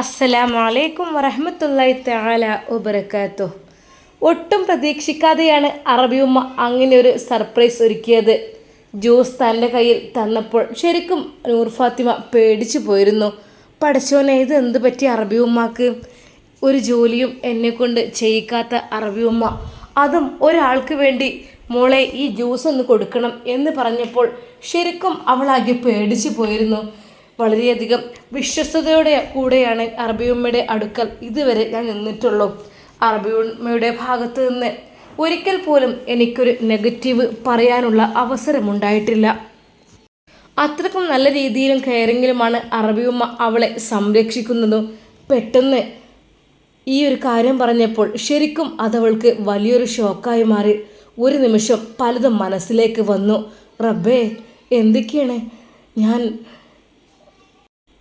അസ്സലാമലൈക്കും വറഹമത്തല്ലായി തആല വബറകാത്തു ഒട്ടും പ്രതീക്ഷിക്കാതെയാണ് അറബിയുമ്മ അങ്ങനെ ഒരു സർപ്രൈസ് ഒരുക്കിയത്. ജ്യൂസ് തന്റെ കയ്യിൽ തന്നപ്പോൾ ശരിക്കും നൂർ ഫാത്തിമ പേടിച്ചു പോയിരുന്നു. പഠിച്ചോനെ ഇത് എന്ത് പറ്റി അറബിയുമ്മക്ക് ഒരു ജോലിയും എന്നെ കൊണ്ട് ചെയ്യിക്കാത്ത അറബിയുമ്മ അതും ഒരാൾക്ക് വേണ്ടി മോളെ ഈ ജ്യൂസ് ഒന്ന് കൊടുക്കണം എന്ന് പറഞ്ഞപ്പോൾ ശരിക്കും അവളാകെ പേടിച്ചു പോയിരുന്നു. വളരെയധികം വിശ്വസ്തയോടെ കൂടെയാണ് അറബിയുമ്മയുടെ അടുക്കൽ ഇതുവരെ ഞാൻ നിന്നിട്ടുള്ളൂ. അറബിയുമ്മയുടെ ഭാഗത്ത് നിന്ന് ഒരിക്കൽ പോലും എനിക്കൊരു നെഗറ്റീവ് പറയാനുള്ള അവസരമുണ്ടായിട്ടില്ല. അത്രക്കും നല്ല രീതിയിലും കെയറിങ്ങിലുമാണ് അറബിയുമ്മ അവളെ സംരക്ഷിക്കുന്നതും. പെട്ടെന്ന് ഈ ഒരു കാര്യം പറഞ്ഞപ്പോൾ ശരിക്കും അതവൾക്ക് വലിയൊരു ഷോക്കായി മാറി. ഒരു നിമിഷം പലതും മനസ്സിലേക്ക് വന്നു. റബ്ബേ എന്തൊക്കെയാണ്? ഞാൻ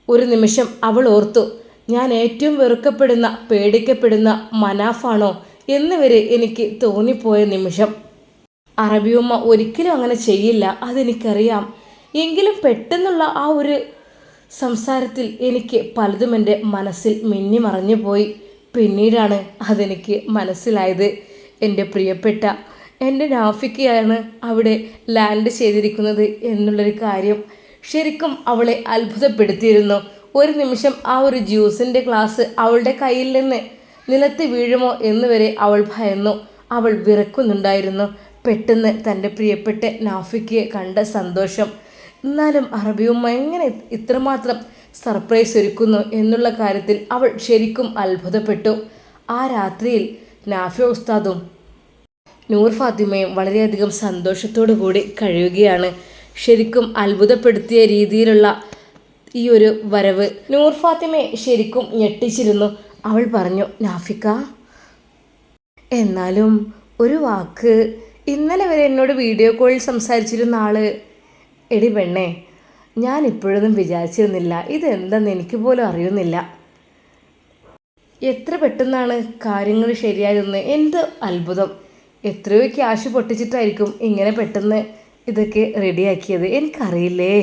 ഒരു നിമിഷം അവൾ ഓർത്തു ഞാൻ ഏറ്റവും വെറുക്കപ്പെടുന്ന പേടിക്കപ്പെടുന്ന മനാഫാണോ എന്നിവരെ എനിക്ക് തോന്നിപ്പോയ നിമിഷം. അറബിയമ്മ ഒരിക്കലും അങ്ങനെ ചെയ്യില്ല അതെനിക്കറിയാം. എങ്കിലും പെട്ടെന്നുള്ള ആ ഒരു സംസാരത്തിൽ എനിക്ക് പലതും എന്റെ മനസ്സിൽ മിന്നി മറഞ്ഞു പോയി. പിന്നീടാണ് അതെനിക്ക് മനസ്സിലായത്. എന്റെ പ്രിയപ്പെട്ട എന്റെ നാഫിക്കയാണ് അവിടെ ലാൻഡ് ചെയ്തിരിക്കുന്നത് എന്നുള്ളൊരു കാര്യം. ശരിക്കും അവളെ അത്ഭുതപ്പെടുത്തിയിരുന്നു. ഒരു നിമിഷം ആ ഒരു ജ്യൂസിന്റെ ഗ്ലാസ് അവളുടെ കയ്യിൽ നിന്ന് നിലത്ത് വീഴുമോ എന്ന് വരെ അവൾ ഭയന്നു. അവൾ വിറക്കുന്നുണ്ടായിരുന്നു പെട്ടെന്ന് തന്റെ പ്രിയപ്പെട്ട നാഫിക്ക് കണ്ട സന്തോഷം. എന്നാലും അറബിയുമ്മ എങ്ങനെ ഇത്രമാത്രം സർപ്രൈസ് ഒരുക്കുന്നു എന്നുള്ള കാര്യത്തിൽ അവൾ ശരിക്കും അത്ഭുതപ്പെട്ടു. ആ രാത്രിയിൽ നാഫി ഉസ്താദും നൂർ ഫാത്തിമയും വളരെയധികം സന്തോഷത്തോടു കൂടി കഴിയുകയാണ്. ശരിക്കും അത്ഭുതപ്പെടുത്തിയ രീതിയിലുള്ള ഈ ഒരു വരവ്. നൂർ ഫാത്തിമയെ ശരിക്കും ഞെട്ടിച്ചിരുന്നു. അവൾ പറഞ്ഞു നാഫിക്ക എന്നാലും ഒരു വാക്ക്. ഇന്നലെ വരെ എന്നോട് വീഡിയോ കോളിൽ സംസാരിച്ചിരുന്ന ആൾ എടി പെണ്ണേ ഞാൻ ഇപ്പോഴൊന്നും വിചാരിച്ചിരുന്നില്ല. ഇതെന്തെന്ന് എനിക്ക് പോലും അറിയുന്നില്ല. എത്ര പെട്ടെന്നാണ് കാര്യങ്ങൾ ശരിയായതെന്ന്. എന്ത് അത്ഭുതം. എത്രയോ ക്യാഷ് പൊട്ടിച്ചിട്ടായിരിക്കും ഇങ്ങനെ പെട്ടെന്ന് ഇതൊക്കെ റെഡിയാക്കിയത് എനിക്കറിയില്ലേ?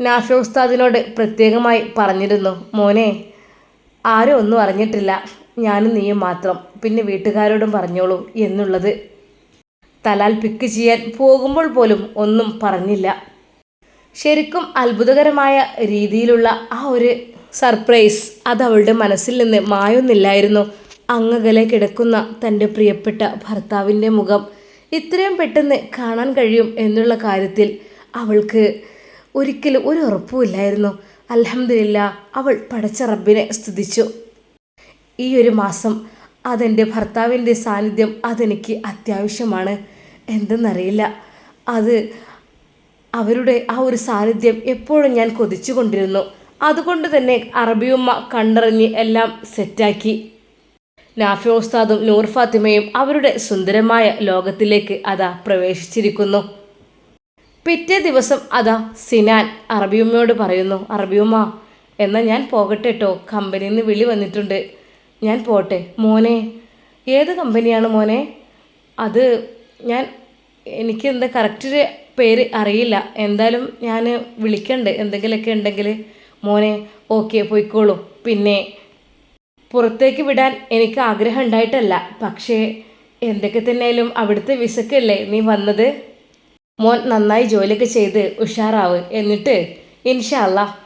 നാഫി ഉസ്താദിനോട് പ്രത്യേകമായി പറഞ്ഞിരുന്നു മോനെ ആരും ഒന്നും അറിഞ്ഞിട്ടില്ല. ഞാനും നീയും മാത്രം. പിന്നെ വീട്ടുകാരോടും പറഞ്ഞോളൂ എന്നുള്ളത്. തലാൽ പിക്ക് ചെയ്യാൻ പോകുമ്പോൾ പോലും ഒന്നും പറഞ്ഞില്ല. ശരിക്കും അത്ഭുതകരമായ രീതിയിലുള്ള ആ ഒരു സർപ്രൈസ് അത് അവളുടെ മനസ്സിൽ നിന്ന് മായൊന്നില്ലായിരുന്നു. അങ്ങകലെ കിടക്കുന്ന തന്റെ പ്രിയപ്പെട്ട ഭർത്താവിന്റെ മുഖം ഇത്രയും പെട്ടെന്ന് കാണാൻ കഴിയും എന്നുള്ള കാര്യത്തിൽ അവൾക്ക് ഒരിക്കലും ഒരു ഉറപ്പുമില്ലായിരുന്നു അലഹമില്ല അവൾ പടച്ച റബ്ബിനെ സ്തുതിച്ചു. ഈ ഒരു മാസം അതെന്റെ ഭർത്താവിന്റെ സാന്നിധ്യം അതെനിക്ക് അത്യാവശ്യമാണ്. എന്തെന്നറിയില്ല. അത് അവരുടെ ആ ഒരു സാന്നിധ്യം എപ്പോഴും ഞാൻ കൊതിച്ചു കൊണ്ടിരുന്നു അതുകൊണ്ട് തന്നെ അറബിയുമ്മ കണ്ടറിഞ്ഞ് എല്ലാം സെറ്റാക്കി. നാഫി ഉസ്താദും നൂർ ഫാത്തിമയും അവരുടെ സുന്ദരമായ ലോകത്തിലേക്ക് അതാ പ്രവേശിച്ചിരിക്കുന്നു. പിറ്റേ ദിവസം അതാ സിനാൻ അറബിയുമ്മയോട് പറയുന്നു അറബിയുമ്മ എന്നാൽ ഞാൻ പോകട്ടെ കേട്ടോ കമ്പനിയിൽ നിന്ന് വിളി വന്നിട്ടുണ്ട്. ഞാൻ പോട്ടെ. മോനെ ഏത് കമ്പനിയാണ് മോനെ? അത് ഞാൻ എനിക്ക് എന്താ കറക്റ്റ് പേര് അറിയില്ല. എന്തായാലും ഞാൻ വിളിക്കണ്ട്. എന്തെങ്കിലുമൊക്കെ ഉണ്ടെങ്കിൽ മോനെ ഓക്കെ പോയിക്കോളൂ. പിന്നെ പുറത്തേക്ക് വിടാൻ എനിക്ക് ആഗ്രഹം ഉണ്ടായിട്ടല്ല. പക്ഷേ എന്തൊക്കെ തന്നെയാലും അവിടുത്തെ വിസക്കല്ലേ നീ വന്നത്? മോൻ നന്നായി ജോലിയൊക്കെ ചെയ്ത് ഉഷാറാവ്. എന്നിട്ട് ഇൻഷല്ല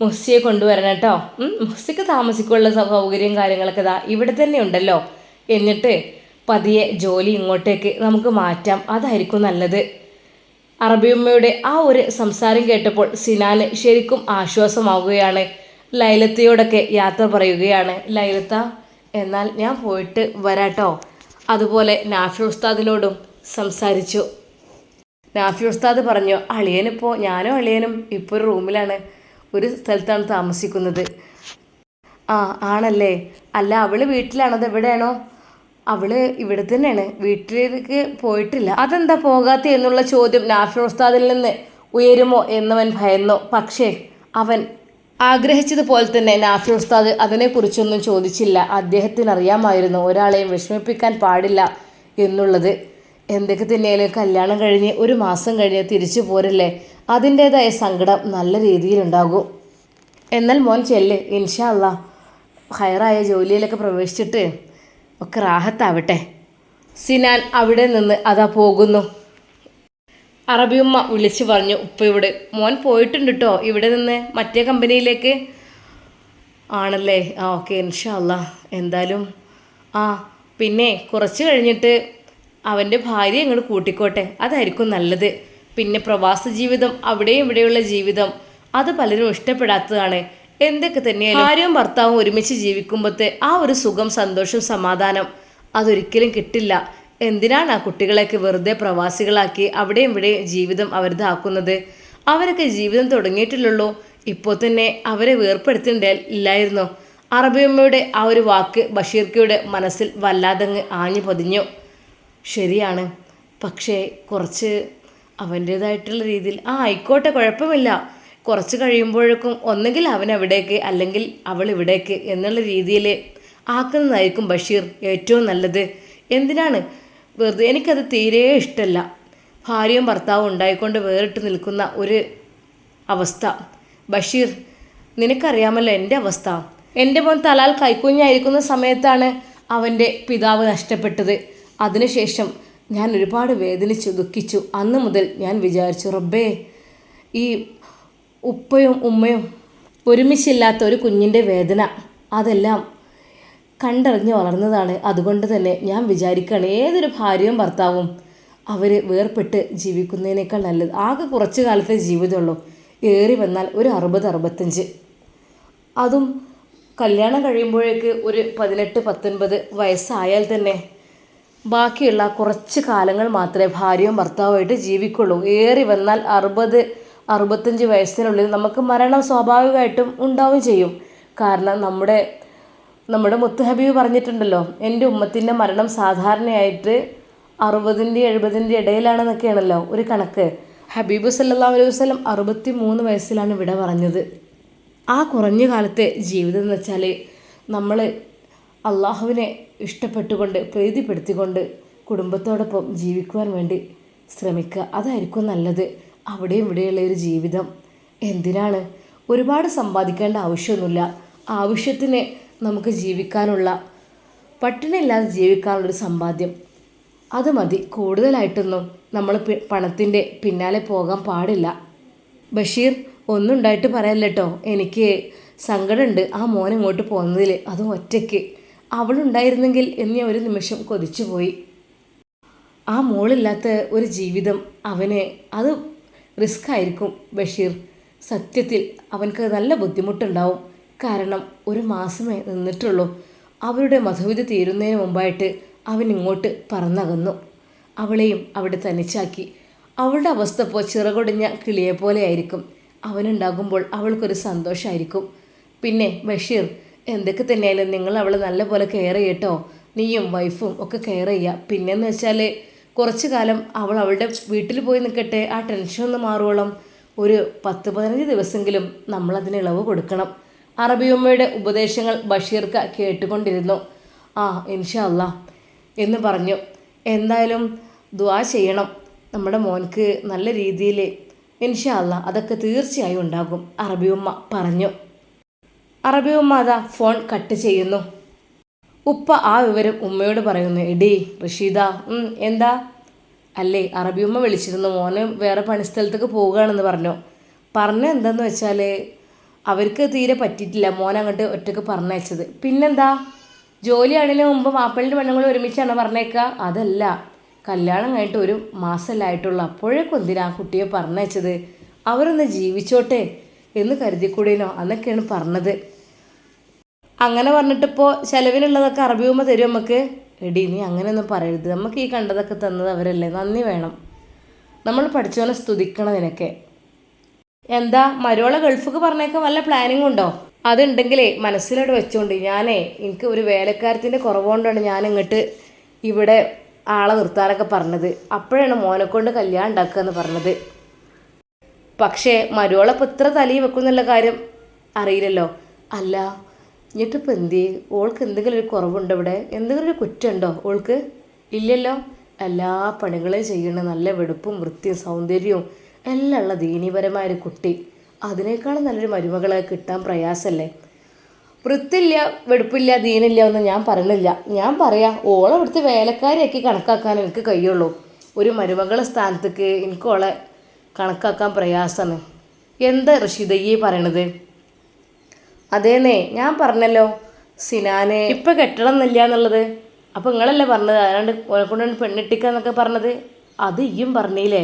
മുസ്സിയെ കൊണ്ടുവരണം കേട്ടോ. മുസ്സിക്ക് താമസിക്കാനുള്ള സൗകര്യം കാര്യങ്ങളൊക്കെ ഇതാ ഇവിടെ തന്നെ ഉണ്ടല്ലോ. എന്നിട്ട് പതിയെ ജോലി ഇങ്ങോട്ടേക്ക് നമുക്ക് മാറ്റാം. അതായിരിക്കും നല്ലത്. അറബിയമ്മയുടെ ആ ഒരു സംസാരം കേട്ടപ്പോൾ സിനാന് ശരിക്കും ആശ്വാസമാവുകയാണ്. ലൈലത്തയോടൊക്കെ യാത്ര പറയുകയാണ്. ലൈലത്ത എന്നാൽ ഞാൻ പോയിട്ട് വരാട്ടോ. അതുപോലെ നാഫി ഉസ്താദിനോടും സംസാരിച്ചു. നാഫി ഉസ്താദ് പറഞ്ഞു അളിയനിപ്പോൾ ഞാനും അളിയനും ഇപ്പോൾ ഒരു റൂമിലാണ്. ഒരു സ്ഥലത്താണ് താമസിക്കുന്നത്. ആ ആണല്ലേ. അല്ല അവൾ വീട്ടിലാണത് എവിടെയാണോ? അവൾ ഇവിടെ തന്നെയാണ്. വീട്ടിലേക്ക് പോയിട്ടില്ല. അതെന്താ പോകാത്ത? എന്നുള്ള ചോദ്യം നാഫി ഉസ്താദിൽ നിന്ന് ഉയരുമോ എന്നവൻ ഭയന്നു. പക്ഷേ അവൻ ആഗ്രഹിച്ചതുപോലെ തന്നെ നാഫി ഉസ്താദ് അതിനെക്കുറിച്ചൊന്നും ചോദിച്ചില്ല. അദ്ദേഹത്തിന് അറിയാമായിരുന്നു ഒരാളെയും വിഷമിപ്പിക്കാൻ പാടില്ല എന്നുള്ളത്. എന്തൊക്കെ തന്നെയാലും കല്യാണം കഴിഞ്ഞ് ഒരു മാസം കഴിഞ്ഞ് തിരിച്ചു പോരല്ലേ? അതിന്റേതായ സങ്കടം നല്ല രീതിയിലുണ്ടാകും. എന്നാൽ മോൻ ചെല്ല്. ഇൻഷാ അല്ല ഹയറായ ജോലിയിലൊക്കെ പ്രവേശിച്ചിട്ട് ഒക്കെ റാഹത്താവട്ടെ. സിനാൻ അവിടെ നിന്ന് അതാ പോകുന്നു. അറബിയുമ്മ വിളിച്ചു പറഞ്ഞു ഉപ്പയോട് മോൻ പോയിട്ടുണ്ട് കേട്ടോ ഇവിടെ നിന്ന് മറ്റേ കമ്പനിയിലേക്ക്? ആണല്ലേ. ആ ഓക്കെ ഇൻഷാ അല്ലാ എന്തായാലും ആ പിന്നെ കുറച്ച് കഴിഞ്ഞിട്ട് അവന്റെ ഭാര്യ ഇങ്ങോട്ട് കൂട്ടിക്കോട്ടെ. അതായിരിക്കും നല്ലത്. പിന്നെ പ്രവാസ ജീവിതം അവിടെയും ഇവിടെയുള്ള ജീവിതം അത് പലരും ഇഷ്ടപ്പെടാത്തതാണ്. എന്തൊക്കെ തന്നെയാലും ഭാര്യയും ഭർത്താവും ഒരുമിച്ച് ജീവിക്കുമ്പോഴത്തെ ആ ഒരു സുഖം സന്തോഷം സമാധാനം അതൊരിക്കലും കിട്ടില്ല. എന്തിനാണ് ആ കുട്ടികളെയൊക്കെ വെറുതെ പ്രവാസികളാക്കി അവിടെ ഇവിടെ ജീവിതം അവരുതാക്കുന്നത് അവരൊക്കെ ജീവിതം തുടങ്ങിയിട്ടില്ലല്ലോ ഇപ്പോൾ തന്നെ അവരെ വേർപ്പെടുത്തിണ്ടേ ഇല്ലായിരുന്നോ. അറബിയമ്മയുടെ ആ ഒരു വാക്ക് ബഷീർക്കയുടെ മനസ്സിൽ വല്ലാതങ്ങ് ആഞ്ഞു പതിഞ്ഞു. ശരിയാണ്. പക്ഷേ കുറച്ച് അവന്റേതായിട്ടുള്ള രീതിയിൽ ആ ആയിക്കോട്ടെ കുഴപ്പമില്ല. കുറച്ച് കഴിയുമ്പോഴേക്കും ഒന്നുകിൽ അവൻ അവിടേക്ക് അല്ലെങ്കിൽ അവൾ ഇവിടേക്ക് എന്നുള്ള രീതിയിൽ ആക്കുന്നതായിരിക്കും ബഷീർ ഏറ്റവും നല്ലത്. എന്തിനാണ്? വെറുതെ എനിക്കത് തീരെ ഇഷ്ടമല്ല ഭാര്യയും ഭർത്താവും ഉണ്ടായിക്കൊണ്ട് വേറിട്ട് നിൽക്കുന്ന ഒരു അവസ്ഥ. ബഷീർ നിനക്കറിയാമല്ലോ എന്റെ അവസ്ഥ. എന്റെ മോൻ തലാൽ കൈക്കുഞ്ഞായിരിക്കുന്ന സമയത്താണ് അവന്റെ പിതാവ് നഷ്ടപ്പെട്ടത്. അതിനുശേഷം ഞാൻ ഒരുപാട് വേദനിച്ചു ദുഃഖിച്ചു. അന്ന് മുതൽ ഞാൻ വിചാരിച്ചു റബ്ബേ ഈ ഉപ്പയും ഉമ്മയും ഒരുമിച്ചില്ലാത്ത ഒരു കുഞ്ഞിന്റെ വേദന. അതെല്ലാം കണ്ടറിഞ്ഞ് വളർന്നതാണ്. അതുകൊണ്ട് തന്നെ ഞാൻ വിചാരിക്കുകയാണ് ഏതൊരു ഭാര്യയും ഭർത്താവും അവർ വേർപെട്ട് ജീവിക്കുന്നതിനേക്കാൾ നല്ലത്. ആകെ കുറച്ച് കാലത്തെ ജീവിതമുള്ളൂ. ഏറി വന്നാൽ ഒരു അറുപത് അറുപത്തഞ്ച്. അതും കല്യാണം കഴിയുമ്പോഴേക്ക് ഒരു പതിനെട്ട് പത്തൊൻപത് വയസ്സായാൽ തന്നെ ബാക്കിയുള്ള കുറച്ച് കാലങ്ങൾ മാത്രമേ ഭാര്യയും ഭർത്താവുമായിട്ട് ജീവിക്കുള്ളൂ. ഏറി വന്നാൽ അറുപത് അറുപത്തഞ്ച് വയസ്സിനുള്ളിൽ നമുക്ക് മരണം സ്വാഭാവികമായിട്ടും ഉണ്ടാവുകയും ചെയ്യും. കാരണം നമ്മുടെ നമ്മുടെ മുത്ത് ഹബീബ് പറഞ്ഞിട്ടുണ്ടല്ലോ എന്റെ ഉമ്മത്തിന്റെ മരണം സാധാരണയായിട്ട് അറുപതിന്റെ എഴുപതിന്റെ ഇടയിലാണെന്നൊക്കെയാണല്ലോ ഒരു കണക്ക്. ഹബീബ് സല്ലാ അലൈഹി വസ്ലം അറുപത്തി മൂന്ന് വയസ്സിലാണ് ഇവിടെ പറഞ്ഞത്. ആ കുറഞ്ഞ കാലത്തെ ജീവിതം എന്ന് വെച്ചാൽ നമ്മൾ അള്ളാഹുവിനെ ഇഷ്ടപ്പെട്ടുകൊണ്ട് പ്രീതിപ്പെടുത്തിക്കൊണ്ട് കുടുംബത്തോടൊപ്പം ജീവിക്കുവാൻ വേണ്ടി ശ്രമിക്കുക. അതായിരിക്കും നല്ലത്. അവിടെയും ഇവിടെയുള്ള ഒരു ജീവിതം. എന്തിനാണ്? ഒരുപാട് സമ്പാദിക്കേണ്ട ആവശ്യമൊന്നുമില്ല. ആവശ്യത്തിന് നമുക്ക് ജീവിക്കാനുള്ള പട്ടിണിയില്ലാതെ ജീവിക്കാനുള്ളൊരു സമ്പാദ്യം. അത് മതി. കൂടുതലായിട്ടൊന്നും നമ്മൾ പണത്തിന്റെ പിന്നാലെ പോകാൻ പാടില്ല. ബഷീർ ഒന്നുണ്ടായിട്ട് പറയല്ല എനിക്ക് സങ്കടമുണ്ട്. ആ മോൻ ഇങ്ങോട്ട് പോകുന്നതിൽ അതും ഒറ്റയ്ക്ക്. അവളുണ്ടായിരുന്നെങ്കിൽ എന്ന് ഒരു നിമിഷം കൊതിച്ചു പോയി. ആ മോളില്ലാത്ത ഒരു ജീവിതം അവന് അത് റിസ്ക് ആയിരിക്കും ബഷീർ. സത്യത്തിൽ അവനക്ക് നല്ല ബുദ്ധിമുട്ടുണ്ടാവും. കാരണം ഒരു മാസമേ നിന്നിട്ടുള്ളൂ. അവരുടെ മധുവിധ തീരുന്നതിന് മുമ്പായിട്ട് അവൻ ഇങ്ങോട്ട് പറന്നകന്നു. അവളെയും അവിടെ തനിച്ചാക്കി. അവളുടെ അവസ്ഥ ഇപ്പോൾ ചിറകൊടിഞ്ഞ കിളിയെ പോലെ ആയിരിക്കും. അവനുണ്ടാകുമ്പോൾ അവൾക്കൊരു സന്തോഷമായിരിക്കും പിന്നെ ബഷീർ എന്തൊക്കെ തന്നെയായാലും നിങ്ങൾ അവളെ നല്ലപോലെ കെയർ ചെയ്യട്ടോ. നീയും വൈഫും ഒക്കെ കെയർ ചെയ്യുക പിന്നെന്ന് വെച്ചാൽ കുറച്ച് കാലം അവൾ അവളുടെ വീട്ടിൽ പോയി നിൽക്കട്ടെ. ആ ടെൻഷൻ ഒന്ന് മാറുവോളം. ഒരു പത്ത് പതിനഞ്ച് ദിവസമെങ്കിലും നമ്മളതിന് ഇളവ് കൊടുക്കണം. അറബിയമ്മയുടെ ഉപദേശങ്ങൾ ബഷീർക്ക കേട്ടുകൊണ്ടിരുന്നു. ആ ഇൻഷാ അല്ല. എന്ന് പറഞ്ഞു. എന്തായാലും ദ്വാ ചെയ്യണം. നമ്മുടെ മോൻക്ക് നല്ല രീതിയിൽ ഇൻഷാ അല്ല അതൊക്കെ തീർച്ചയായും ഉണ്ടാകും അറബിയമ്മ പറഞ്ഞു. അറബിയമ്മ അതാ ഫോൺ കട്ട് ചെയ്യുന്നു. ഉപ്പ ആ വിവരം ഉമ്മയോട് പറയുന്നു എടി റഷീദ എന്താ? അല്ലേ അറബിയമ്മ വിളിച്ചിരുന്നു. മോനെ വേറെ പണിസ്ഥലത്തേക്ക് പോവുകയാണെന്ന് പറഞ്ഞു. പറഞ്ഞ എന്താന്ന് വെച്ചാൽ അവർക്ക് തീരെ പറ്റിയിട്ടില്ല. മോൻ അങ്ങോട്ട് ഒറ്റയ്ക്ക് പറഞ്ഞയച്ചത് പിന്നെന്താ? ജോലി ആണതിന് മുമ്പ് മാപ്പിളിന്റെ പെണ്ണുങ്ങൾ ഒരുമിച്ചാണ് പറഞ്ഞേക്കുക? അതല്ല. കല്യാണം കഴിഞ്ഞിട്ട് ഒരു മാസമല്ലായിട്ടുള്ളൂ അപ്പോഴേക്കും എന്തിനാ കുട്ടിയെ പറഞ്ഞയച്ചത് അവരൊന്ന് ജീവിച്ചോട്ടെ എന്ന് കരുതിക്കൂടേനോ? അന്നൊക്കെയാണ് പറഞ്ഞത്. അങ്ങനെ പറഞ്ഞിട്ടിപ്പോൾ ചിലവിനുള്ളതൊക്കെ അറബിയുമ്പോൾ തരും നമുക്ക് എടി നീ അങ്ങനെയൊന്നും പറയരുത്. നമുക്ക് ഈ കണ്ടതൊക്കെ തന്നത് അവരല്ലേ. നന്ദി വേണം. നമ്മൾ പഠിച്ചവനെ സ്തുതിക്കണം നിനക്ക്. എന്താ മരോള ഗൾഫിക്ക് പറഞ്ഞേക്കാൻ വല്ല പ്ലാനിങ് ഉണ്ടോ? അതുണ്ടെങ്കിലേ മനസ്സിലോട് വെച്ചോണ്ട് ഞാനേ എനിക്ക് ഒരു വേലക്കാരത്തിന്റെ കുറവുകൊണ്ടാണ് ഞാൻ ഇങ്ങോട്ട് ഇവിടെ ആളെ നിർത്താനൊക്കെ പറഞ്ഞത്. അപ്പോഴാണ് മോനെ കൊണ്ട് കല്യാണം ഉണ്ടാക്കുക എന്ന് പറഞ്ഞത്. പക്ഷേ മരോളപ്പം ഇത്ര തലയിൽ വെക്കുന്നുള്ള കാര്യം അറിയില്ലല്ലോ. അല്ല എന്നിട്ടിപ്പോൾ എന്ത് ഓൾക്ക് എന്തെങ്കിലും ഒരു കുറവുണ്ടോ ഇവിടെ? എന്തെങ്കിലും ഒരു കുറ്റമുണ്ടോ ഓൾക്ക്? ഇല്ലല്ലോ. എല്ലാ പണികളും ചെയ്യണ. നല്ല വെടുപ്പും വൃത്തിയും സൗന്ദര്യവും എല്ലാം ഉള്ള ദീനീപരമായ ഒരു കുട്ടി. അതിനേക്കാളും നല്ലൊരു മരുമകളെ കിട്ടാൻ പ്രയാസമല്ലേ വൃത്തില്ല വെടുപ്പില്ല ദീനില്ല ഒന്നും ഞാൻ പറയണില്ല ഞാൻ പറയാം ഓളെ ഇവിടുത്തെ വേലക്കാരിയാക്കി കണക്കാക്കാൻ എനിക്ക് കഴിയുള്ളൂ. ഒരു മരുമകളെ സ്ഥാനത്തേക്ക് എനിക്ക് ഓളെ കണക്കാക്കാൻ പ്രയാസമാണ്. എന്താ ഈ പറയണത്? അതേന്നേ ഞാൻ പറഞ്ഞല്ലോ സിനാനെ ഇപ്പം കെട്ടണം എന്നില്ല എന്നുള്ളത്. അപ്പം നിങ്ങളല്ലേ പറഞ്ഞത്? ആരാണ്ട് ഓനെ പെണ്ണിട്ടിക്കുക പെണ്ണിട്ടിക്കാന്നൊക്കെ പറഞ്ഞത്? അത് ഇയും പറഞ്ഞില്ലേ?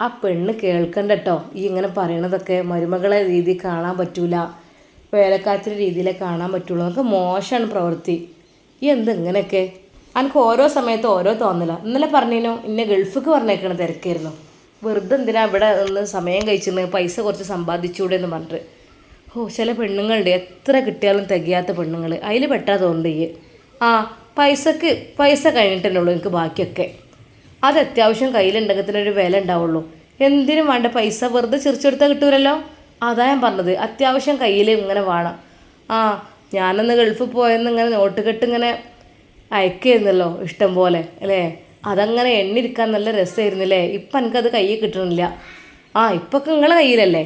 ആ പെണ്ണ് കേൾക്കണ്ടട്ടോ. ഈ ഇങ്ങനെ പറയണതൊക്കെ മരുമകളെ രീതി കാണാൻ പറ്റൂല. വേലക്കാത്തിന്റെ രീതിയിലേ കാണാൻ പറ്റുള്ളൂ. നമുക്ക് മോശമാണ് പ്രവൃത്തി. ഈ എന്ത് ഇങ്ങനെയൊക്കെ? എനിക്ക് ഓരോ സമയത്ത് ഓരോ തോന്നല. ഇന്നലെ പറഞ്ഞിനോ? ഇന്നെ ഗൾഫിക്ക് പറഞ്ഞേക്കണ തിരക്കായിരുന്നു. വെറുതെ എന്തിനാ ഇവിടെ നിന്ന് സമയം കഴിച്ചിരുന്ന് പൈസ കുറച്ച് സമ്പാദിച്ചൂടെ എന്ന് പറഞ്ഞിട്ട്. ഓ ചില പെണ്ണുങ്ങളുണ്ട്. എത്ര കിട്ടിയാലും തികയാത്ത പെണ്ണുങ്ങൾ അതിൽ പെട്ടാ തോന്നുന്നുണ്ട് ഈ. ആ പൈസക്ക് പൈസ കഴിഞ്ഞിട്ടല്ലേ ഉള്ളൂ എനിക്ക് ബാക്കിയൊക്കെ. അത് അത്യാവശ്യം കയ്യിലുണ്ടെങ്കിൽ തന്നെ ഒരു വില ഉണ്ടാവുള്ളൂ. എന്തിനും വേണ്ട പൈസ വെറുതെ ചിരിച്ചെടുത്താൽ കിട്ടൂലല്ലോ? അതാ ഞാൻ പറഞ്ഞത്. അത്യാവശ്യം കയ്യിൽ ഇങ്ങനെ വേണം. ആ ഞാനന്ന് ഗൾഫിൽ പോയെന്ന് ഇങ്ങനെ നോട്ട് കെട്ട് ഇങ്ങനെ അയക്കായിരുന്നല്ലോ ഇഷ്ടം പോലെ അല്ലേ? അതങ്ങനെ എണ്ണിരിക്കാൻ നല്ല രസമായിരുന്നില്ലേ ഇപ്പം എനിക്കത് കയ്യിൽ കിട്ടണില്ല. ആ ഇപ്പൊക്കെ നിങ്ങളെ കയ്യിലല്ലേ?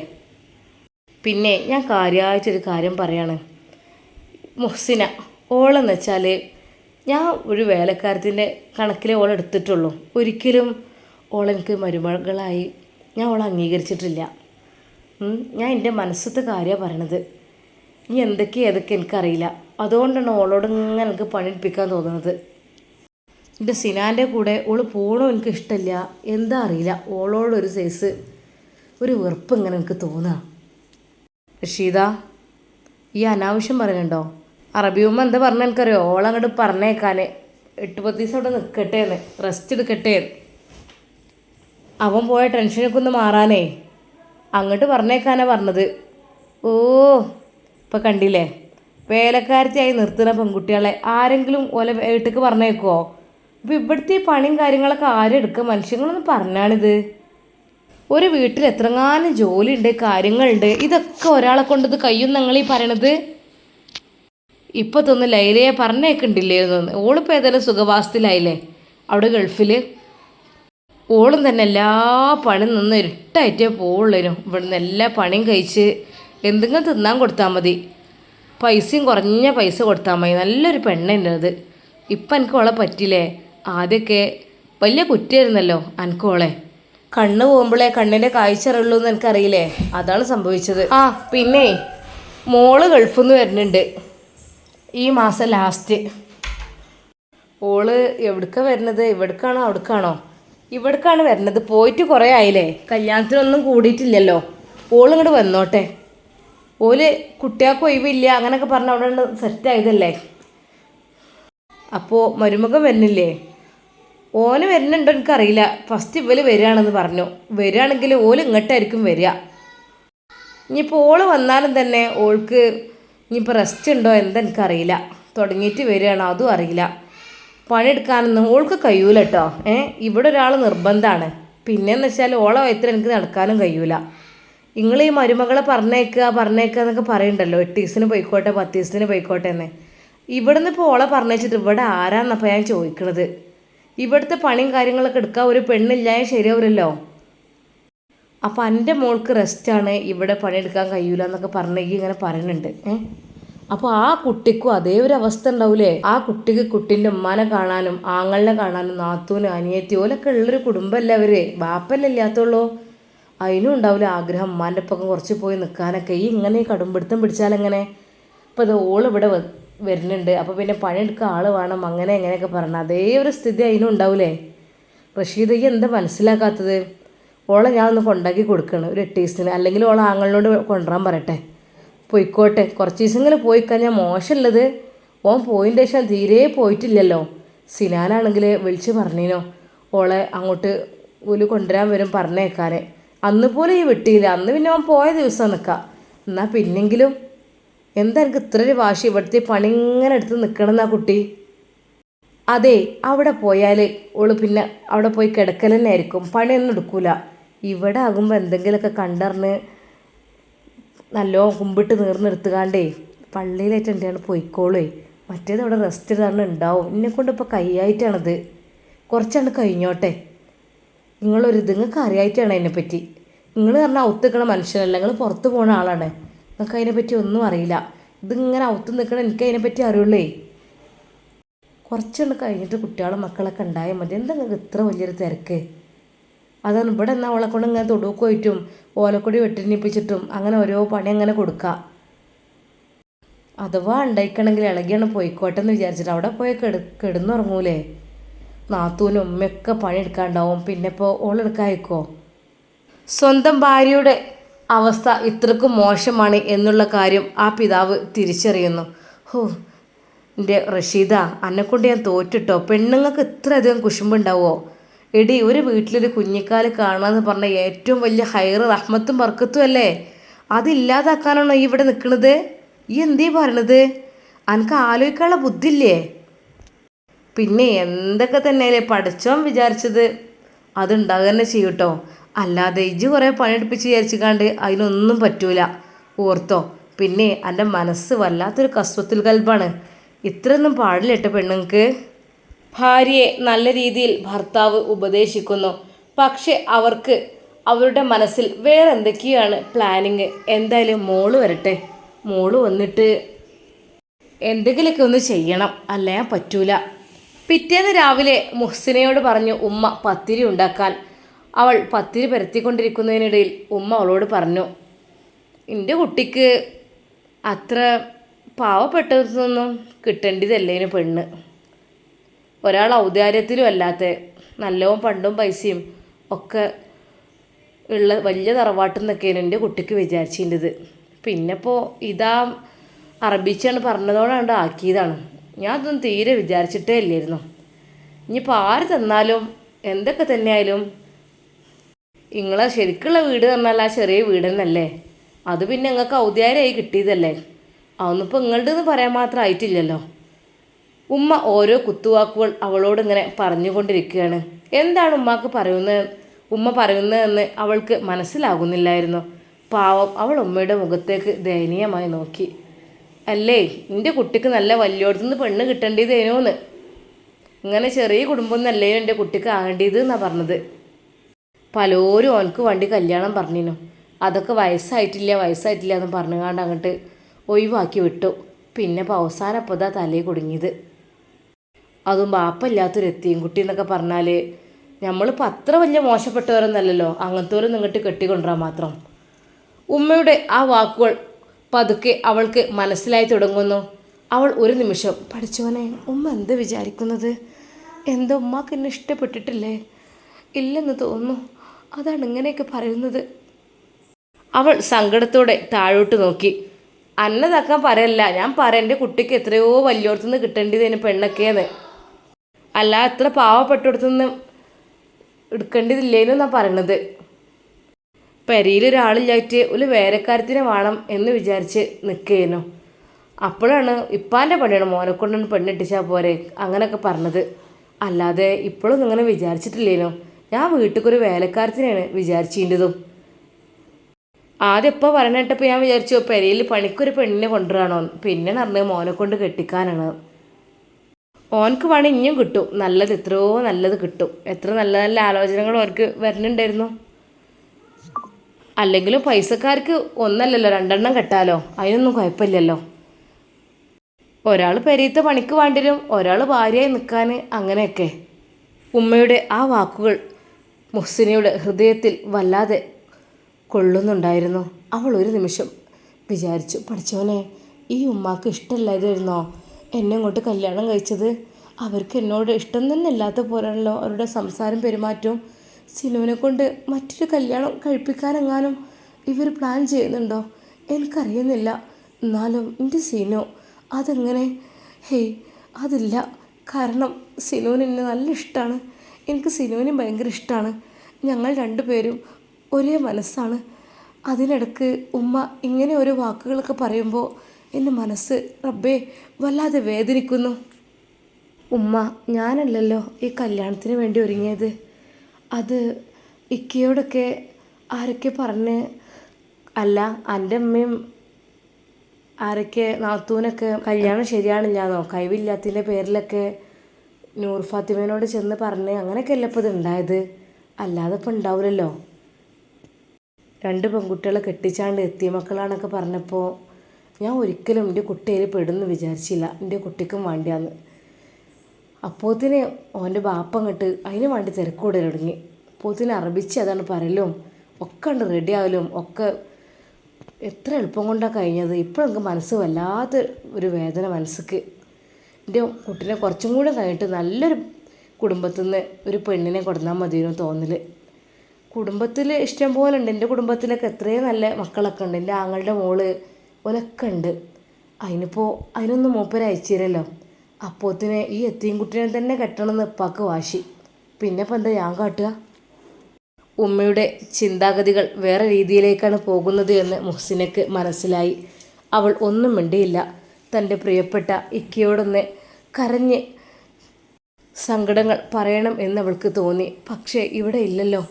പിന്നെ ഞാൻ കാര്യമായിട്ടൊരു കാര്യം പറയാണ്. മുഹ്സിന ഓളെന്ന് വെച്ചാൽ ഞാൻ ഒരു വേലക്കാരത്തിന്റെ കണക്കിലെ ഓളെ എടുത്തിട്ടുള്ളൂ. ഒരിക്കലും ഓളെനിക്ക് മരുമകളായി ഞാൻ ഓളെ അംഗീകരിച്ചിട്ടില്ല. ഞാൻ എന്റെ മനസ്സത്തെ കാര്യമാണ് പറയണത്. ഇനി എന്തൊക്കെ ഏതൊക്കെ എനിക്കറിയില്ല. അതുകൊണ്ടാണ് ഓളോട് ഇങ്ങനെ എനിക്ക് പണിയെടുപ്പിക്കാൻ തോന്നുന്നത്. എന്റെ സിനാന്റെ കൂടെ ഓൾ പോകണോ എനിക്ക് ഇഷ്ടമില്ല. എന്താ അറിയില്ല. ഓളോടൊരു സൈസ് ഒരു വെറുപ്പ് ഇങ്ങനെ എനിക്ക് തോന്നുക. റഷീദ ഈ അനാവശ്യം പറയുന്നുണ്ടോ അറബിയുമ്മ എന്താ പറഞ്ഞ എനിക്കറിയോ? ഓളങ്ങോട്ട് പറഞ്ഞേക്കാന്. എട്ട് പത്ത് ദിവസം അവിടെ നിൽക്കട്ടെ എന്ന് റെസ്റ്റ് എടുക്കട്ടെ. അവൻ പോയ ടെൻഷനൊക്കെ ഒന്ന് മാറാനേ. അങ്ങോട്ട് പറഞ്ഞേക്കാനാ പറഞ്ഞത്. ഓ ഇപ്പം കണ്ടില്ലേ? വേലക്കാരത്തിയായി നിർത്തുന്ന പെൺകുട്ടികളെ ആരെങ്കിലും ഓല വീട്ടിലേക്ക് പറഞ്ഞേക്കുമോ അപ്പം ഇവിടുത്തെ ഈ പണിയും കാര്യങ്ങളൊക്കെ ആരും എടുക്കുക മനുഷ്യങ്ങളൊന്നും പറഞ്ഞാണിത്. ഒരു വീട്ടിൽ എത്രങ്ങാനും ജോലിയുണ്ട് കാര്യങ്ങളുണ്ട്. ഇതൊക്കെ ഒരാളെ കൊണ്ടത് കയ്യും ഞങ്ങൾ ഈ പറയണത്. ഇപ്പൊ തോന്നുന്നു ലൈലയെ പറഞ്ഞേക്കണ്ടില്ലേ തോന്നുന്നു. ഓളിപ്പോൾ ഏതായാലും സുഖവാസത്തിലായില്ലേ? അവിടെ ഗൾഫിൽ ഓളും തന്നെ എല്ലാ പണിയും നിന്ന് ഇരുട്ടായിട്ടേ പോവുള്ളേനും. ഇവിടുന്ന് എല്ലാ പണിയും കഴിച്ച് എന്തെങ്കിലും തിന്നാൻ കൊടുത്താൽ മതി. പൈസയും കുറഞ്ഞ പൈസ കൊടുത്താൽ മതി. നല്ലൊരു പെണ്ണെന്നെ അത് ഇപ്പം എനിക്ക് ഓളെ പറ്റില്ലേ ആദ്യമൊക്കെ വലിയ കുറ്റിയായിരുന്നല്ലോ അനക്കോളെ കണ്ണ് പോകുമ്പോഴേ കണ്ണിന്റെ കാഴ്ച അറിയുള്ളൂ എന്ന് എനിക്കറിയില്ലേ? അതാണ് സംഭവിച്ചത്. ആ പിന്നെ? മോൾ ഗൾഫിൽ നിന്ന് വരുന്നുണ്ട്. ഈ മാസം ലാസ്റ്റ് ഓൾ എവിടക്ക വരുന്നത്? എവിടക്കാണോ അവിടക്കാണോ? ഇവിടക്കാണ് വരുന്നത്. പോയിട്ട് കുറേ ആയില്ലേ? കല്യാണത്തിനൊന്നും കൂടിയിട്ടില്ലല്ലോ. ഓൾ ഇങ്ങട് വന്നോട്ടെ. ഓൽ കുട്ടികൾക്ക് ഒഴിവില്ല. അങ്ങനെയൊക്കെ പറഞ്ഞ് അവിടെ സെറ്റ് ആയതല്ലേ? അപ്പോൾ മരുമകൻ വരുന്നില്ലേ? ഓന് വരുന്നുണ്ടോ എനിക്കറിയില്ല. ഫസ്റ്റ് ഇവൽ വരികയാണെന്ന് പറഞ്ഞു. വരികയാണെങ്കിൽ ഓൽ ഇങ്ങോട്ടായിരിക്കും വരിക. ഇനിയിപ്പോൾ ഓൾ വന്നാലും തന്നെ ഓൾക്ക് ഇനിയിപ്പോൾ റെസ്റ്റ് ഉണ്ടോ എന്താ എനിക്കറിയില്ല തുടങ്ങിയിട്ട് വരികയാണോ അതും അറിയില്ല. പണിയെടുക്കാനൊന്നും ഓൾക്ക് കഴിയൂല കേട്ടോ ഏ? ഇവിടെ ഒരാൾ നിർബന്ധമാണ് പിന്നെയെന്ന് വെച്ചാൽ ഓളെ വയത്തിൽ എനിക്ക് നടക്കാനും കഴിയൂല. നിങ്ങൾ ഈ മരുമകളെ പറഞ്ഞേക്കുക പറഞ്ഞേക്കുക എന്നൊക്കെ പറയണ്ടല്ലോ. എട്ട് ദിവസത്തിന് പോയിക്കോട്ടെ പത്ത് ദിവസത്തിന് പോയിക്കോട്ടെ എന്ന്. ഇവിടുന്ന് ഇപ്പോൾ ഓളെ പറഞ്ഞേച്ചിട്ട് ഇവിടെ ആരാന്നപ്പോൾ ഞാൻ ചോദിക്കണത്? ഇവിടുത്തെ പണിയും കാര്യങ്ങളൊക്കെ എടുക്കാൻ ഒരു പെണ്ണില്ലായ ശരിയാവില്ലല്ലോ അപ്പം എന്റെ മോൾക്ക് റെസ്റ്റാണ് ഇവിടെ പണിയെടുക്കാൻ കഴിയൂല എന്നൊക്കെ പറഞ്ഞെങ്കിൽ ഇങ്ങനെ പറയുന്നുണ്ട് അപ്പോൾ ആ കുട്ടിക്കും അതേ ഒരു അവസ്ഥ ഉണ്ടാവൂലേ? ആ കുട്ടിക്ക് കുട്ടീന്റെ ഉമ്മാനെ കാണാനും ആങ്ങളിനെ കാണാനും നാത്തൂനും അനിയത്തി ഓലൊക്കെ ഉള്ളൊരു കുടുംബമല്ലേ അവർ ബാപ്പല്ലേ ഇല്ലാത്തുള്ളൂ. അതിനും ഉണ്ടാവില്ല ആഗ്രഹം ഉമ്മാന്റെ ഒപ്പം കുറച്ച് പോയി നിൽക്കാനൊക്കെ ഈ ഇങ്ങനെ ഈ കടുംപിടുത്തം പിടിച്ചാലെങ്ങനെ? അപ്പോൾ അത് ഓൾ ഇവിടെ വരുന്നുണ്ട്. അപ്പോൾ പിന്നെ പണിയെടുക്കാൻ ആൾ വേണം. അങ്ങനെ എങ്ങനെയൊക്കെ പറഞ്ഞു. അതേ ഒരു സ്ഥിതി അതിനും ഉണ്ടാവില്ലേ റഷീദ് ഈ എന്താ മനസ്സിലാക്കാത്തത്? ഓളെ ഞാൻ ഒന്ന് കൊണ്ടാക്കി കൊടുക്കണം ഒരു എട്ട് ദിവസത്തിന് അല്ലെങ്കിൽ ഓളെ ആങ്ങളിനോട് കൊണ്ടുവരാൻ പറയട്ടെ. പോയിക്കോട്ടെ. കുറച്ച് ദിവസമെങ്കിലും പോയി കഴിഞ്ഞാൽ മോശമുള്ളത്. ഓൻ പോയിന്റെ ശേഷം തീരെ പോയിട്ടില്ലല്ലോ. സിനാനാണെങ്കിൽ വിളിച്ച് പറഞ്ഞിനോ? ഓളെ അങ്ങോട്ട് ഒരു കൊണ്ടുവരാൻ വരും പറഞ്ഞേക്കാനെ. അന്ന് പോലും ഈ വിട്ടിയില്ല. അന്ന് പിന്നെ ഓൻ പോയ ദിവസം നിൽക്കാം എന്നാൽ പിന്നെങ്കിലും എന്താ എനിക്ക് ഇത്ര ഒരു വാശി? ഇവിടുത്തെ പണി ഇങ്ങനെ എടുത്ത് നിൽക്കണം എന്നാ കുട്ടി? അതെ അവിടെ പോയാൽ ഓൾ പിന്നെ അവിടെ പോയി ആയിരിക്കും പണിയൊന്നും എടുക്കൂല. ഇവിടെ ആകുമ്പോൾ എന്തെങ്കിലുമൊക്കെ കണ്ടറിഞ്ഞ് നല്ലോ കുമ്പിട്ട് നീർന്നെടുത്തുകാണ്ടേ പള്ളിയിലായിട്ട് എന്താണ് പോയിക്കോളേ. മറ്റേത് അവിടെ റെസ്റ്റ് തന്നെ ഉണ്ടാവും. എന്നെ കൊണ്ട് ഇപ്പോൾ കൈയായിട്ടാണത് കുറച്ചാണ് കഴിഞ്ഞോട്ടെ. നിങ്ങളൊരു ഇത് നിങ്ങൾക്ക് അറിയായിട്ടാണ് അതിനെപ്പറ്റി നിങ്ങൾ പറഞ്ഞാൽ ഔത്ത് നിൽക്കണ മനുഷ്യനല്ല. നിങ്ങൾ പുറത്ത് പോണ ആളാണ്. നിങ്ങൾക്ക് അതിനെപ്പറ്റി ഒന്നും അറിയില്ല. ഇതിങ്ങനെ ഔത്ത് നിൽക്കണം എനിക്ക് അതിനെപ്പറ്റി അറിയുള്ളേ. കുറച്ചുകൊണ്ട് കഴിഞ്ഞിട്ട് കുട്ടികളും മക്കളൊക്കെ ഉണ്ടായാൽ മതി. എന്താ നിങ്ങൾക്ക് ഇത്ര വലിയൊരു തിരക്ക്? അതാണ് ഇവിടെ എന്നാൽ അവളെ കൊണ്ട് ഇങ്ങനെ തൊടുക്ക് പോയിട്ടും ഓലക്കൊടി വെട്ടിനിപ്പിച്ചിട്ടും അങ്ങനെ ഓരോ പണി അങ്ങനെ കൊടുക്കുക അഥവാ ഉണ്ടായിക്കണമെങ്കിൽ ഇളകിയാണ് പോയിക്കോട്ടെ എന്ന് വിചാരിച്ചിട്ട് അവിടെ പോയി കെടു കിടന്നുറങ്ങൂലേ? നാത്തൂനും ഉമ്മയൊക്കെ പണി പണിയെടുക്കാണ്ടാവും. പിന്നെ ഇപ്പോൾ ഓളെടുക്കായിക്കോ സ്വന്തം ഭാര്യയുടെ അവസ്ഥ ഇത്രക്കും മോശമാണ് എന്നുള്ള കാര്യം ആ പിതാവ് തിരിച്ചറിയുന്നു. ഹോ എന്റെ റഷീദ അന്നെക്കൊണ്ട് ഞാൻ തോറ്റിട്ടോ? പെണ്ണുങ്ങൾക്ക് ഇത്രയധികം കുശുമ്പുണ്ടാവുമോ എടി ഒരു വീട്ടിലൊരു കുഞ്ഞിക്കാൽ കാണാന്ന് പറഞ്ഞ ഏറ്റവും വലിയ ഹൈറ് റഹ്മത്തും ബർക്കത്തും അല്ലേ? അതില്ലാതാക്കാനാണോ ഈ ഇവിടെ നിൽക്കുന്നത് ഈ എന്തീ പറയണത്? അനക്ക് ആലോചിക്കാനുള്ള ബുദ്ധില്ലേ പിന്നെ എന്തൊക്കെ തന്നെയല്ലേ പഠിച്ചോൻ വിചാരിച്ചത്? അതുണ്ടാകുക തന്നെ ചെയ്യൂട്ടോ. അല്ലാതെ ഇജ്ജ് കുറേ പണിയെടുപ്പിച്ച് വിചാരിച്ചിക്കാണ്ട് അതിനൊന്നും പറ്റൂല. ഓർത്തോ പിന്നെ എന്റെ മനസ്സ് വല്ലാത്തൊരു കസ്വത്തിൽ കൽപ്പാണ്. ഇത്രയൊന്നും പാടില്ല കേട്ടോ പെണ്ണുങ്ങൾക്ക് ഭാര്യയെ നല്ല രീതിയിൽ ഭർത്താവ് ഉപദേശിക്കുന്നു. പക്ഷെ അവർക്ക് അവരുടെ മനസ്സിൽ വേറെ എന്തൊക്കെയാണ് പ്ലാനിങ് എന്തായാലും മോൾ വരട്ടെ. മോൾ വന്നിട്ട് എന്തെങ്കിലുമൊക്കെ ഒന്ന് ചെയ്യണം. അല്ലേ പറ്റൂല. പിറ്റേന്ന് രാവിലെ മുഹ്സിനയോട് പറഞ്ഞു ഉമ്മ പത്തിരി ഉണ്ടാക്കാൻ. അവൾ പത്തിരി പരത്തിക്കൊണ്ടിരിക്കുന്നതിനിടയിൽ ഉമ്മ അവളോട് പറഞ്ഞു എന്റെ കുട്ടിക്ക് അത്ര പാവപ്പെട്ടതൊന്നും കിട്ടേണ്ടതല്ലേനു പെണ്ണ്? ഒരാൾ ഔദാര്യത്തിലും അല്ലാത്ത നല്ലവും പണ്ടും പൈസയും ഒക്കെ ഉള്ള വലിയ തറവാട്ടിൽ നിന്നൊക്കെയാണ് എന്റെ കുട്ടിക്ക് വിചാരിച്ചിരുന്നത്. പിന്നെ ഇപ്പോൾ ഇതാ അറബിച്ചാണ് പറഞ്ഞതോടാണ്ട് ആക്കിയതാണ്. ഞാൻ അതൊന്നും തീരെ വിചാരിച്ചിട്ടേ ഇല്ലായിരുന്നു. ഇനിയിപ്പോൾ ആര് തന്നാലും എന്തൊക്കെ തന്നെയായാലും നിങ്ങളെ ശരിക്കുള്ള വീട് തന്നാൽ ആ ചെറിയ വീട് തന്നെയല്ലേ അത് പിന്നെ നിങ്ങൾക്ക് ഔദ്യാരമായി കിട്ടിയതല്ലേ? അതൊന്നും ഇപ്പോൾ നിങ്ങളുടെന്ന് പറയാൻ മാത്രം ആയിട്ടില്ലല്ലോ. ഉമ്മ ഓരോ കുത്തുവാക്കുകൾ അവളോട് ഇങ്ങനെ പറഞ്ഞുകൊണ്ടിരിക്കുകയാണ്. എന്താണ് ഉമ്മാക്ക് പറയുന്നത്? ഉമ്മ പറയുന്നതെന്ന് അവൾക്ക് മനസ്സിലാകുന്നില്ലായിരുന്നു. പാവം അവൾ ഉമ്മയുടെ മുഖത്തേക്ക് ദയനീയമായി നോക്കി. അല്ലേ എന്റെ കുട്ടിക്ക് നല്ല വലിയോടത്തുനിന്ന് പെണ്ണ് കിട്ടേണ്ടതേനോന്ന് ഇങ്ങനെ ചെറിയ കുടുംബം എന്നല്ലേ എന്റെ കുട്ടിക്ക് ആകേണ്ടത് എന്നാണ് പറഞ്ഞത്. പലരും ഓനക്ക് വണ്ടി കല്യാണം പറഞ്ഞിരുന്നു അതൊക്കെ വയസ്സായിട്ടില്ല വയസ്സായിട്ടില്ല എന്ന് പറഞ്ഞുകൊണ്ട് അങ്ങോട്ട് ഒഴിവാക്കി വിട്ടു. പിന്നെ ഇപ്പോൾ അവസാനം ഇതാ തലയിൽ കുടുങ്ങിയത്. അതും ബാപ്പല്ലാത്തൊരു എത്തിയും കുട്ടി എന്നൊക്കെ പറഞ്ഞാൽ നമ്മളിപ്പോൾ അത്ര വലിയ മോശപ്പെട്ടവരൊന്നല്ലല്ലോ. അങ്ങനത്തോരും നിങ്ങട്ട് കെട്ടിക്കൊണ്ടുവരാൻ മാത്രം. ഉമ്മയുടെ ആ വാക്കുകൾ പതുക്കെ അവൾക്ക് മനസ്സിലായി തുടങ്ങുന്നു. അവൾ ഒരു നിമിഷം പഠിച്ചവനെ ഉമ്മ എന്ത് വിചാരിക്കുന്നത്? എന്തോ ഉമ്മാക്ക് എന്നെ ഇഷ്ടപ്പെട്ടിട്ടില്ലേ? ഇല്ലെന്ന് തോന്നുന്നു. അതാണ് ഇങ്ങനെയൊക്കെ പറയുന്നത്. അവൾ സങ്കടത്തോടെ താഴോട്ട് നോക്കി. അന്നതാക്കാൻ പറയല്ല. ഞാൻ പറയാം എന്റെ കുട്ടിക്ക് എത്രയോ വലിയോടത്തുനിന്ന് കിട്ടേണ്ടതിന് പെണ്ണൊക്കെയാണ് അല്ല എത്ര പാവപ്പെട്ടോടത്തുനിന്ന് എടുക്കേണ്ടതില്ലേന്നു ഞാൻ പറയണത്. പെരയിൽ ഒരാളില്ലായിട്ട് ഒരു വേലക്കാരത്തിനെ വേണം എന്ന് വിചാരിച്ച് നിൽക്കുകയായിരുന്നു അപ്പോഴാണ് ഇപ്പാന്റെ പണിയാണ് മോനെ കൊണ്ടൊന്ന് പെണ്ണിട്ടിച്ചാൽ പോരെ അങ്ങനെയൊക്കെ പറഞ്ഞത്. അല്ലാതെ ഇപ്പോഴൊന്നും ഇങ്ങനെ വിചാരിച്ചിട്ടില്ലേനോ. ഞാൻ വീട്ടിലൊരു വേലക്കാരത്തിനെയാണ് വിചാരിച്ചിന്റെതും ആദ്യം ഇപ്പോൾ പറഞ്ഞിട്ടപ്പോൾ ഞാൻ വിചാരിച്ചു പെരയിൽ പണിക്കൊരു പെണ്ണിനെ കൊണ്ടുവരാണോ പിന്നെ അറിഞ്ഞത് മോനെ കൊണ്ട് കെട്ടിക്കാനാണ്. ഓനക്ക് വേണം ഇനിയും കിട്ടും. നല്ലത് എത്രയോ നല്ലത് കിട്ടും. എത്ര നല്ല നല്ല ആലോചനകൾ ഓർക്ക് വരുന്നുണ്ടായിരുന്നു. അല്ലെങ്കിലും പൈസക്കാർക്ക് ഒന്നല്ലല്ലോ രണ്ടെണ്ണം കെട്ടാലോ? അതിനൊന്നും കുഴപ്പമില്ലല്ലോ. ഒരാൾ പെരീത്ത പണിക്ക് വേണ്ടിരും ഒരാൾ ഭാര്യയായി നിൽക്കാൻ അങ്ങനെയൊക്കെ. ഉമ്മയുടെ ആ വാക്കുകൾ മുഹ്സിനിയുടെ ഹൃദയത്തിൽ വല്ലാതെ കൊള്ളുന്നുണ്ടായിരുന്നു. അവൾ ഒരു നിമിഷം വിചാരിച്ചു പഠിച്ചവനെ ഈ ഉമ്മാക്ക് ഇഷ്ടമല്ലായിരുന്നോ. എന്നെ ഇങ്ങോട്ട് കല്യാണം കഴിച്ചത്. അവർക്ക് എന്നോട് ഇഷ്ടം തന്നെ ഇല്ലാത്ത പോലെയാണല്ലോ അവരുടെ സംസാരം പെരുമാറ്റവും. സിനുവിനെ കൊണ്ട് മറ്റൊരു കല്യാണം കഴിപ്പിക്കാനെങ്ങാനും ഇവർ പ്ലാൻ ചെയ്യുന്നുണ്ടോ? എനിക്കറിയുന്നില്ല. എന്നാലും എന്റെ സിനു അതെങ്ങനെ? ഹേയ് അതില്ല. കാരണം സിനുവിന് എന്നെ നല്ല ഇഷ്ടമാണ് എനിക്ക് സിനുവിനെ ഭയങ്കര ഇഷ്ടമാണ് ഞങ്ങൾ രണ്ടുപേരും ഒരേ മനസ്സാണ്. അതിനിടക്ക് ഉമ്മ ഇങ്ങനെ ഓരോ വാക്കുകളൊക്കെ പറയുമ്പോൾ എന്റെ മനസ്സ് റബ്ബേ വല്ലാതെ വേദനിക്കുന്നു. ഉമ്മ ഞാനല്ലല്ലോ ഈ കല്യാണത്തിന് വേണ്ടി ഒരുങ്ങിയത്. അത് ഇക്കയോടൊക്കെ ആരൊക്കെ പറഞ്ഞ്? അല്ല എന്റെ അമ്മയും ആരൊക്കെ? നാത്തൂനൊക്കെ? കല്യാണം ശരിയാണില്ലാന്നോ കഴിവില്ലാത്തതിന്റെ പേരിലൊക്കെ നൂർ ഫാത്തിമേനോട് ചെന്ന് പറഞ്ഞ് അങ്ങനെയൊക്കെ അല്ല ഇപ്പോൾ ഇത് ഉണ്ടായത്? അല്ലാതെ ഇപ്പം ഉണ്ടാവില്ലല്ലോ രണ്ട് പെൺകുട്ടികളെ കെട്ടിച്ചാണ്ട് എത്തിയ മക്കളാണൊക്കെ പറഞ്ഞപ്പോൾ ഞാൻ ഒരിക്കലും എന്റെ കുട്ടിയിൽ പെടുന്നു വിചാരിച്ചില്ല. എന്റെ കുട്ടിക്കും വേണ്ടിയാന്ന്. അപ്പോത്തിന് ഓന്റെ ബാപ്പ അങ്ങോട്ട് അതിന് വേണ്ടി തിരക്കൂടെ തുടങ്ങി. അപ്പോത്തിന് അറബിച്ച് അതാണ് പറയലും. ഒക്കെ ഉണ്ട് റെഡി ആവലും. ഒക്കെ എത്ര എളുപ്പം കൊണ്ടാണ് കഴിഞ്ഞത്. ഇപ്പോഴും എനിക്ക് മനസ്സ് വല്ലാത്ത ഒരു വേദന മനസ്സിക്ക്. എന്റെ കുട്ടീനെ കുറച്ചും കൂടെ കഴിഞ്ഞിട്ട് നല്ലൊരു കുടുംബത്തിൽ നിന്ന് ഒരു പെണ്ണിനെ കൊടുന്നാൽ മതിയെന്ന് തോന്നൽ കുടുംബത്തിൽ ഇഷ്ടം പോലെ ഉണ്ട്. എന്റെ കുടുംബത്തിലൊക്കെ എത്രയും നല്ല മക്കളൊക്കെ ഉണ്ട്. എന്റെ ആങ്ങളുടെ മോൾ ഓലൊക്കെ ഉണ്ട്. അതിനിപ്പോൾ അതിനൊന്നും മൂപ്പര് തരല്ലോ അപ്പോത്തിന് ഈ എത്തിയും കുട്ടീനെ തന്നെ കെട്ടണമെന്ന് ഇപ്പാക്ക് വാശി. പിന്നെ ഇപ്പം എന്താ ഞാൻ കാട്ടുക? ഉമ്മയുടെ ചിന്താഗതികൾ വേറെ രീതിയിലേക്കാണ് പോകുന്നത് എന്ന് മുഹ്സിനക്ക് മനസ്സിലായി. അവൾ ഒന്നും മിണ്ടിയില്ല. തന്റെ പ്രിയപ്പെട്ട ഇക്കയോടൊന്ന് കരഞ്ഞ് സങ്കടങ്ങൾ പറയണം എന്നവൾക്ക് തോന്നി. പക്ഷേ ഇവിടെ ഇല്ലല്ലോ.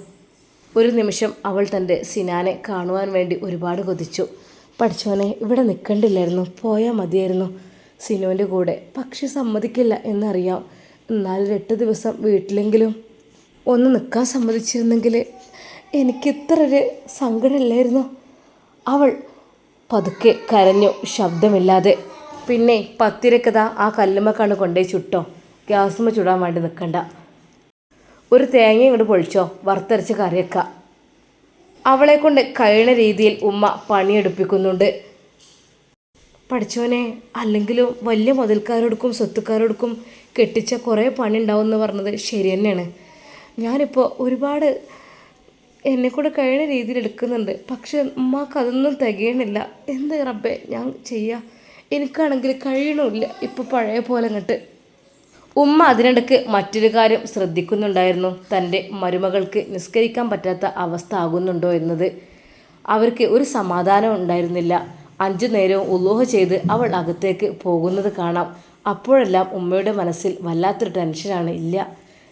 ഒരു നിമിഷം അവൾ തന്റെ സിനാനെ കാണുവാൻ വേണ്ടി ഒരുപാട് കൊതിച്ചു. പഠിച്ചോനെ ഇവിടെ നിൽക്കണ്ടില്ലായിരുന്നു. പോയാൽ മതിയായിരുന്നു സിനുവിന്റെ കൂടെ. പക്ഷെ സമ്മതിക്കില്ല എന്നറിയാം. എന്നാലും എട്ട് ദിവസം വീട്ടിലെങ്കിലും ഒന്ന് നിൽക്കാൻ സമ്മതിച്ചിരുന്നെങ്കിൽ എനിക്ക് ഇത്ര ഒരു സങ്കടമില്ലായിരുന്നു. അവൾ പതുക്കെ കരഞ്ഞു. ശബ്ദമില്ലാതെ. പിന്നെ പത്തിരക്കഥ ആ കല്ലുമ്മക്കാണ് കൊണ്ടുപോയി ചുട്ടോ. ഗ്യാസുമ്മ ചുടാൻ വേണ്ടി നിൽക്കണ്ട. ഒരു തേങ്ങ ഇങ്ങോട്ട് പൊളിച്ചോ. വറുത്തരച്ച് കറിയൊക്ക. അവളെ കൊണ്ട് കഴിയുന്ന രീതിയിൽ ഉമ്മ പണിയെടുപ്പിക്കുന്നുണ്ട്. പഠിച്ചോനെ അല്ലെങ്കിലും വലിയ മുതൽക്കാരോടുക്കും സ്വത്തുക്കാരോടുക്കും കെട്ടിച്ച കുറേ പണി ഉണ്ടാവും എന്ന് പറഞ്ഞത് ശരി തന്നെയാണ്. ഞാനിപ്പോൾ ഒരുപാട് എന്നെ കൂടെ കഴിയുന്ന രീതിയിൽ എടുക്കുന്നുണ്ട്. പക്ഷെ ഉമ്മക്ക് അതൊന്നും തികയണില്ല. എന്ത് റബ്ബേ ഞാൻ ചെയ്യാം. എനിക്കാണെങ്കിൽ കഴിയണമില്ല. ഇപ്പോൾ പഴയ പോലെ അങ്ങോട്ട്. ഉമ്മ അതിനിടയ്ക്ക് മറ്റൊരു കാര്യം ശ്രദ്ധിക്കുന്നുണ്ടായിരുന്നു. തന്റെ മരുമകൾക്ക് നിസ്കരിക്കാൻ പറ്റാത്ത അവസ്ഥ ആകുന്നുണ്ടോ എന്നത്. അവർക്ക് ഒരു സമാധാനം ഉണ്ടായിരുന്നില്ല. അഞ്ചു നേരവും ഉള്ളൂഹ ചെയ്ത് അവൾ അകത്തേക്ക് പോകുന്നത് കാണാം. അപ്പോഴെല്ലാം ഉമ്മയുടെ മനസ്സിൽ വല്ലാത്തൊരു ടെൻഷനാണ്. ഇല്ല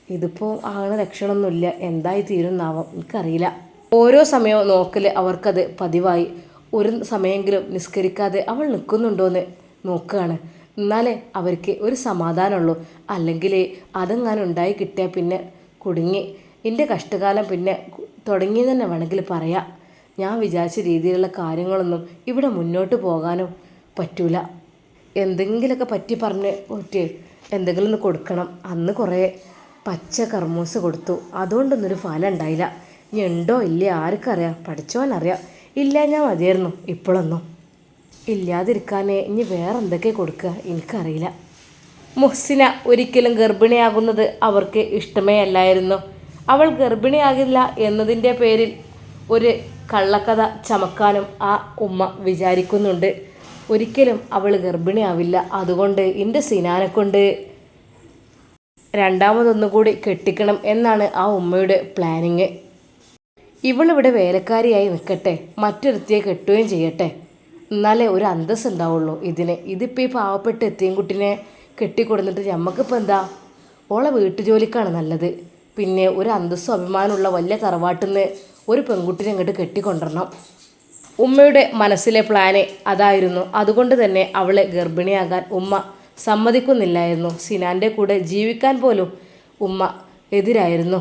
ഇതിപ്പോൾ അങ്ങനെ രക്ഷണമൊന്നുമില്ല. എന്തായി തീരുന്നാവാം? എനിക്കറിയില്ല. ഓരോ സമയവും നോക്കൽ അവർക്കത് പതിവായി. ഒരു സമയമെങ്കിലും നിസ്കരിക്കാതെ അവൾ നിൽക്കുന്നുണ്ടോയെന്ന് നോക്കുകയാണ്. എന്നാലേ അവർക്ക് ഒരു സമാധാനമുള്ളൂ. അല്ലെങ്കിൽ അതെങ്ങാനും ഉണ്ടായി കിട്ടിയാൽ പിന്നെ കുടുങ്ങി. എന്റെ കഷ്ടകാലം പിന്നെ തുടങ്ങി തന്നെ വേണമെങ്കിൽ പറയാം. ഞാൻ വിചാരിച്ച രീതിയിലുള്ള കാര്യങ്ങളൊന്നും ഇവിടെ മുന്നോട്ട് പോകാനും പറ്റൂല. എന്തെങ്കിലുമൊക്കെ പറ്റി പറഞ്ഞ് പറ്റി എന്തെങ്കിലും ഒന്ന് കൊടുക്കണം. അന്ന് കുറേ പച്ച കർമ്മൂസ് കൊടുത്തു. അതുകൊണ്ടൊന്നൊരു ഫലം ഉണ്ടായില്ല. ഇനി ഉണ്ടോ ഇല്ലേ ആർക്കറിയാം. പഠിച്ചോനറിയാം ഇല്ല ഞാൻ മതിയായിരുന്നു ഇപ്പോഴൊന്നും. ഇല്ലാതിരിക്കാനേ ഇനി വേറെ എന്തൊക്കെ കൊടുക്കുക എനിക്കറിയില്ല. മുഹ്സിന ഒരിക്കലും ഗർഭിണിയാകുന്നത് അവർക്ക് ഇഷ്ടമേ അല്ലായിരുന്നു. അവൾ ഗർഭിണിയാകില്ല എന്നതിന്റെ പേരിൽ ഒരു കള്ളക്കഥ ചമക്കാനും ആ ഉമ്മ വിചാരിക്കുന്നുണ്ട്. ഒരിക്കലും അവൾ ഗർഭിണിയാവില്ല. അതുകൊണ്ട് എന്റെ സിനാനെ കൊണ്ട് രണ്ടാമതൊന്നുകൂടി കെട്ടിക്കണം എന്നാണ് ആ ഉമ്മയുടെ പ്ലാനിങ്. ഇവളിവിടെ വേലക്കാരിയായി നിൽക്കട്ടെ. മറ്റൊരുത്തിയെ കെട്ടുകയും ചെയ്യട്ടെ. എന്നാലേ ഒരു അന്തസ് ഉണ്ടാവുള്ളൂ ഇതിന് ഇതിപ്പോൾ ഈ പാവപ്പെട്ട് എത്തിയും കുട്ടിനെ കെട്ടിക്കൊടുന്നിട്ട് ഞമ്മക്കിപ്പോൾ എന്താ? ഓളെ വീട്ടുജോലിക്കാണ് നല്ലത്. പിന്നെ ഒരു അന്തസ്സും അഭിമാനമുള്ള വലിയ തറവാട്ടിൽ നിന്ന് ഒരു പെൺകുട്ടിനെ അങ്ങോട്ട് കെട്ടിക്കൊണ്ടിരണം. ഉമ്മയുടെ മനസ്സിലെ പ്ലാന് അതായിരുന്നു. അതുകൊണ്ട് തന്നെ അവളെ ഗർഭിണിയാകാൻ ഉമ്മ സമ്മതിക്കുന്നില്ലായിരുന്നു. സിനാന്റെ കൂടെ ജീവിക്കാൻ പോലും ഉമ്മ എതിരായിരുന്നു.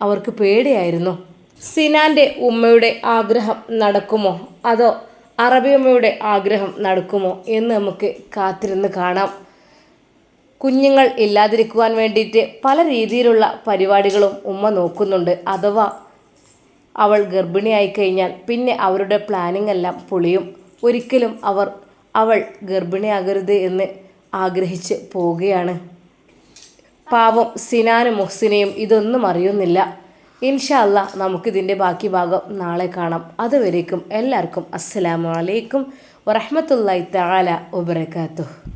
അവർക്ക് പേടിയായിരുന്നു. സിനാന്റെ ഉമ്മയുടെ ആഗ്രഹം നടക്കുമോ? അതോ അറബിയമ്മയുടെ ആഗ്രഹം നടക്കുമോ എന്ന് നമുക്ക് കാത്തിരുന്ന് കാണാം. കുഞ്ഞുങ്ങൾ ഇല്ലാതിരിക്കുവാൻ വേണ്ടിയിട്ട് പല രീതിയിലുള്ള പരിപാടികളും ഉമ്മ നോക്കുന്നുണ്ട്. അഥവാ അവൾ ഗർഭിണിയായി കഴിഞ്ഞാൽ പിന്നെ അവരുടെ പ്ലാനിംഗ് എല്ലാം പൊളിയും. ഒരിക്കലും അവർ അവൾ ഗർഭിണിയാകരുത് എന്ന് ആഗ്രഹിച്ച് പോവുകയാണ്. പാവം സിനാനും മുഹ്സിനെയും ഇതൊന്നും അറിയുന്നില്ല. ഇൻഷല്ല നമുക്കിതിന്റെ ബാക്കി ഭാഗം നാളെ കാണാം. അതുവരേക്കും എല്ലാവർക്കും അസ്സലാമു അലൈക്കും വറഹമത്തല്ലാ തആല വബറകാതുഹു.